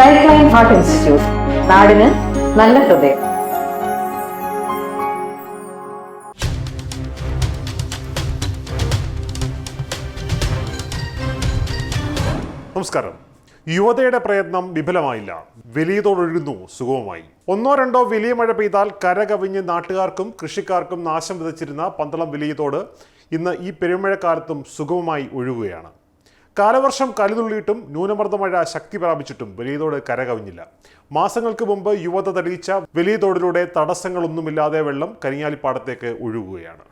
Life line heart institute നാടിന് നല്ല ഹൃദയം. നമസ്കാരം. യുവതയുടെ പ്രയത്നം വിഫലമായില്ല. വലിയതോടൊഴുകുന്നു സുഗമമായി ഒന്നോ രണ്ടോ വലിയ മഴ പെയ്താൽ കര കവിഞ്ഞ് നാട്ടുകാർക്കും കൃഷിക്കാർക്കും നാശം വിതച്ചിരുന്ന പന്തളം വലിയതോട് ഇന്ന് ഈ പെരുമഴക്കാലത്തും സുഗമമായി ഒഴുകുകയാണ്. കാലവർഷം കലുതുള്ളിയിട്ടും ന്യൂനമർദ്ദ മഴ ശക്തി പ്രാപിച്ചിട്ടും വലിയതോട് കരകവിഞ്ഞില്ല. മാസങ്ങൾക്ക് മുമ്പ് യുവത തെളിയിച്ച വലിയതോടിലൂടെ തടസ്സങ്ങളൊന്നുമില്ലാതെ വെള്ളം കരിങ്ങാലിപ്പാടത്തേക്ക് ഒഴുകുകയാണ്.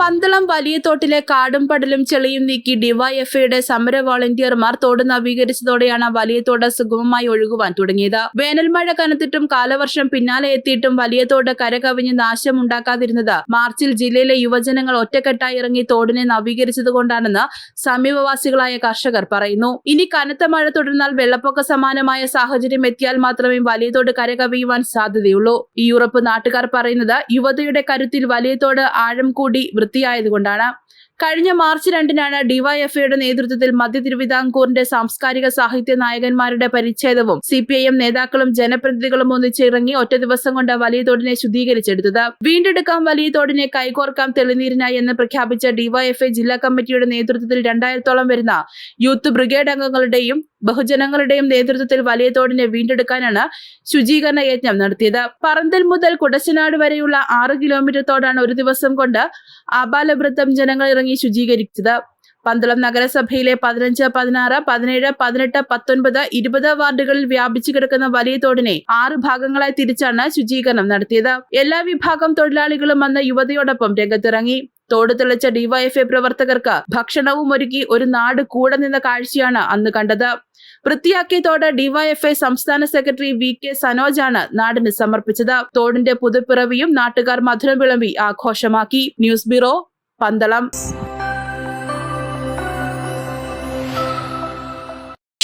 പന്തളം വലിയ തോട്ടിലെ കാടും പടലും ചെളിയും നീക്കി ഡിവൈഎഫ്ഐയുടെ സമര വോളണ്ടിയർമാർ തോട് നവീകരിച്ചതോടെയാണ് വലിയ തോട് സുഗമമായി ഒഴുകുവാൻ തുടങ്ങിയത്. വേനൽമഴ കനത്തിട്ടും കാലവർഷം പിന്നാലെ എത്തിയിട്ടും വലിയ തോട് കരകവിഞ്ഞ് നാശമുണ്ടാക്കാതിരുന്നത് മാർച്ചിൽ ജില്ലയിലെ യുവജനങ്ങൾ ഒറ്റക്കെട്ടായി ഇറങ്ങി തോടിനെ നവീകരിച്ചതുകൊണ്ടാണെന്ന് സമീപവാസികളായ കർഷകർ പറയുന്നു. ഇനി കനത്ത മഴ തുടർന്നാൽ വെള്ളപ്പൊക്ക സമാനമായ സാഹചര്യം എത്തിയാൽ മാത്രമേ വലിയ തോട് കരകവിയുവാൻ സാധ്യതയുള്ളൂ. ഈ ഉറപ്പ് നാട്ടുകാർ പറയുന്നത് യുവതയുടെ കരുത്തിൽ വലിയ തോട് ആഴം കൂടി വൃത്തിയായതുകൊണ്ടാണ് കഴിഞ്ഞ മാർച്ച് രണ്ടിനാണ് ഡിവൈഎഫ്ഐയുടെ നേതൃത്വത്തിൽ മധ്യ തിരുവിതാംകൂറിന്റെ സാംസ്കാരിക സാഹിത്യ നായകന്മാരുടെ പരിച്ഛേദവും സി പി ഐ എം നേതാക്കളും ജനപ്രതിനിധികളും ഒന്നിച്ചിറങ്ങി ഒറ്റ ദിവസം കൊണ്ട് വലിയ തോടിനെ ശുദ്ധീകരിച്ചെടുത്തത്. വീണ്ടെടുക്കാം വലിയ തോടിനെ കൈകോർക്കാം തെളിനീരിനായി എന്ന് പ്രഖ്യാപിച്ച ഡിവൈഎഫ്ഐ ജില്ലാ കമ്മിറ്റിയുടെ നേതൃത്വത്തിൽ രണ്ടായിരത്തോളം വരുന്ന യൂത്ത് ബ്രിഗേഡ് അംഗങ്ങളുടെയും ബഹുജനങ്ങളുടെയും നേതൃത്വത്തിൽ വലിയ തോടിനെ വീണ്ടെടുക്കാനാണ് ശുചീകരണ യജ്ഞം നടത്തിയത്. പറന്തൽ മുതൽ കുടശനാട് വരെയുള്ള ആറ് കിലോമീറ്റർ തോടാണ് ഒരു ദിവസം കൊണ്ട് ആബാലവൃത്തം ജനങ്ങൾ ഇറങ്ങി ശുചീകരിച്ചത്. പന്തളം നഗരസഭയിലെ പതിനഞ്ച് പതിനാറ് പതിനേഴ് പതിനെട്ട് പത്തൊൻപത് ഇരുപത് വാർഡുകളിൽ വ്യാപിച്ചു കിടക്കുന്ന വലിയ തോടിനെ ആറ് ഭാഗങ്ങളായി തിരിച്ചാണ് ശുചീകരണം നടത്തിയത്. എല്ലാ വിഭാഗം തൊഴിലാളികളും വന്ന യുവതിയോടൊപ്പം രംഗത്തിറങ്ങി. തോട് തെളിച്ച ഡിവൈഎഫ്ഐ പ്രവർത്തകർക്ക് ഭക്ഷണവും ഒരുക്കി ഒരു നാട് കൂടെ നിന്ന കാഴ്ചയാണ് അന്ന് കണ്ടത്. വൃത്തിയാക്കിയ തോട് ഡിവൈഎഫ്ഐ സംസ്ഥാന സെക്രട്ടറി വി കെ സനോജാണ് നാടിന് സമർപ്പിച്ചത്. തോടിന്റെ പുതുപ്പിറവിയും നാട്ടുകാർ മധുരം വിളമ്പി ആഘോഷമാക്കി. News bureau Pandalam.